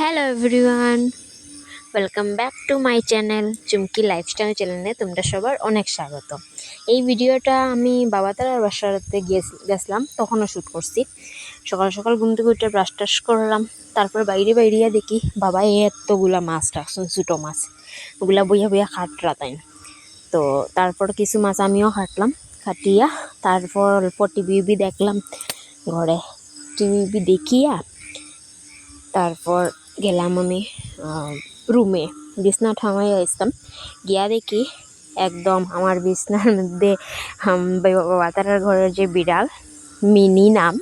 Hello everyone welcome back to my channel Chumki lifestyle চ্যানেলে তোমরা সবার অনেক স্বাগত। এই ভিডিওটা আমি বাবা বাবাতারার বাসাতে গেছিলাম তখনও শ্যুট করছি। সকাল সকাল ঘুম থেকে উঠে ব্রাশ টাশ করলাম, তারপর বাইরে বাইরিয়া দেখি, বাবা এতগুলা মাছ রাখছেন, ছোটো মাছ। ওগুলা বইয়া বইয়া খাটরা তাই তো তারপর কিছু মাছ আমিও খাটলাম, খাটিয়া তারপর অল্প টিভি দেখলাম ঘরে। টিভি দেখিয়া তারপর গেলাম আমি রুমে বিছনা ঠামাই আসতাম। গিয়া দেখি একদম আমার বিছনার মধ্যে বাতারার ঘরের যে বিড়াল, মিনি নাম,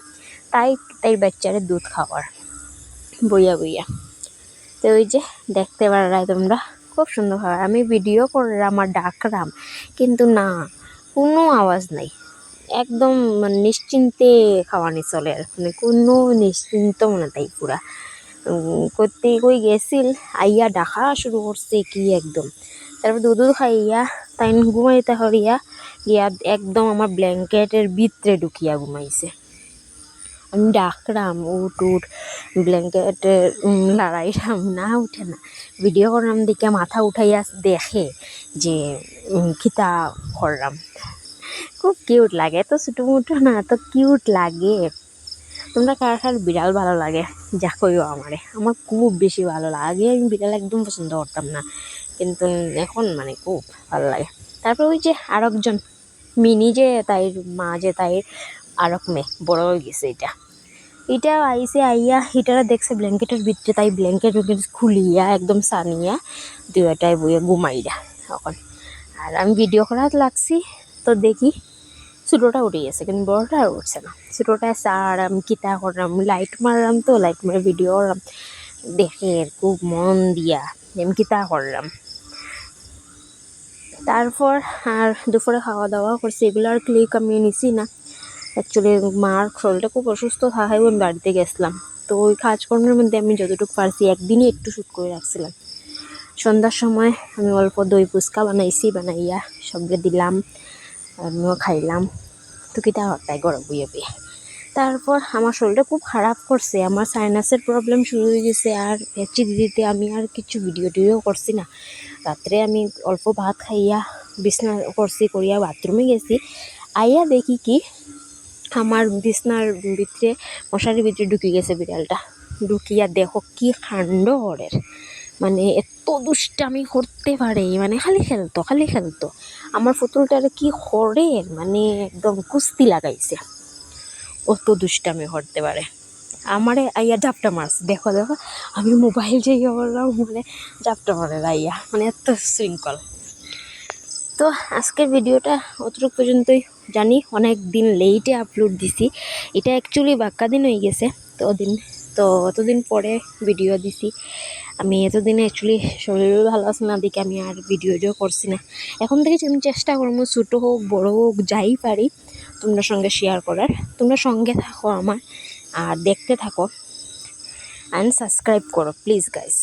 তাই তাই বাচ্চারে দুধ খাওয়ার। বইয়া বইয়া। তো ওই যে দেখতে পারাই তোমরা, খুব সুন্দর খাবার আমি ভিডিও করলাম আর ডাকলাম, কিন্তু না, কোনো আওয়াজ নাই। একদম নিশ্চিন্তে খাওয়ানি চলে আর মানে কোনো নিশ্চিন্ত মনে তাই পুরা। করতে কই গেছিল, আইয়া ডাকা শুরু করছে কি একদম। তারপর দুধ খাইয়া তাই ঘুমাইতে হরিয়া গিয়া একদম আমার ব্ল্যাঙ্কেটের ভিতরে ঢুকিয়া ঘুমাইছে। আমি ডাকলাম উঠ উঠ, ব্ল্যাঙ্কেটের লড়াইলাম না উঠে না। ভিডিও করলাম, দেখে মাথা উঠাইয়া দেখে যে খিতা করলাম। খুব কিউট লাগে, এত ছোটো মুটো না, এত কিউট লাগে। তোমরা কার কার বিড়াল ভালো লাগে? যা কইও আমারে। আমার খুব বেশি ভালো লাগে। আগে আমি বিড়াল একদম পছন্দ করতাম না। কিন্তু এখন মানে খুব ভালো লাগে। তারপর ওই যে আরেকজন, মিনি যে তাই মা যে তাই আরক মেয়ে বড় হয়ে গেছে এটা। এটা আইসে আইয়া, হিটারা দেখছে ব্ল্যাঙ্কেটের ভিতরে, তাই ব্ল্যাঙ্কেট খুলিয়া, একদম সানিয়া দুটাই বইয়া ঘুমাইরা এখন। আর আমি ভিডিও করা লাগছি, তো দেখি ছোটোটা উঠে গেছে, কিন্তু বড়টা আর উঠছে না। ছোটোটা সার কিতা করলাম লাইট মারলাম তো লাইট মারে ভিডিও করলাম দেখে খুব মন দিয়া আমি কিতা করলাম তারপর আর দুপুরে খাওয়া দাওয়া করছি, এগুলো আর ক্লিক আমি নিছি না। অ্যাকচুয়ালি মার শরীরটা খুব অসুস্থ থাকাই আমি বাড়িতে গেছিলাম। তো ওই কাজকর্মের মধ্যে আমি যতটুকু পারছি, একদিনই একটু শ্যুট করে রাখছিলাম। সন্ধ্যার সময় আমি অল্প দই ফুচকা বানাইছি, বানাইয়া সবকে দিলাম। আমিও খাইলাম। কিতা হতায় গরম বইয়ে বইয়ে তারপর আমার শরীরটা খুব খারাপ করছে, আমার সাইনাসের প্রবলেম শুরু হয়ে গেছে আর ভ্যাকসি দিতে আমি আর কিছু ভিডিও টিডিও করছি না। রাত্রে আমি অল্প ভাত খাইয়া বিছনা করছি, করিয়া বাথরুমে গেছি। আইয়া দেখি কি, আমার বিছনার ভিতরে, মশারির ভিতরে ঢুকে গেছে বিড়ালটা। ঢুকিয়া দেখো কি কাণ্ড হরের মানে এত দুষ্টামি করতে পারে মানে খালি খেলতো খালি খেলতো। আমার পুতুলটারে কি করে মানে একদম কুস্তি লাগাইছে। অত দুষ্টামি করতে পারে। আমারে আইয়া জাপটা মারছে। দেখো দেখো, আমি মোবাইল যে ইয়ে করলাম মানে জাপটা মারে আইয়া মানে এত শৃঙ্খল। তো আজকের ভিডিওটা অতটুক পর্যন্তই জানি, অনেক দিন লেটে আপলোড দিছি। এটা অ্যাকচুয়ালি বাক্কা দিন হয়ে গেছে, তো দিন তো অতদিন পরে ভিডিও দিছি। আমি এতদিনে অ্যাকচুয়ালি শরীরও ভালো আছে না, দেখে আমি আর ভিডিও করছি না। এখন থেকে আমি চেষ্টা করব ছোটো হোক, বড়ো হোক, যাই পারি তোমরা সঙ্গে শেয়ার করার। তোমরা সঙ্গে থাকো আমার, আর দেখতে থাকো। অ্যান্ড সাবস্ক্রাইব করো প্লিজ গাইস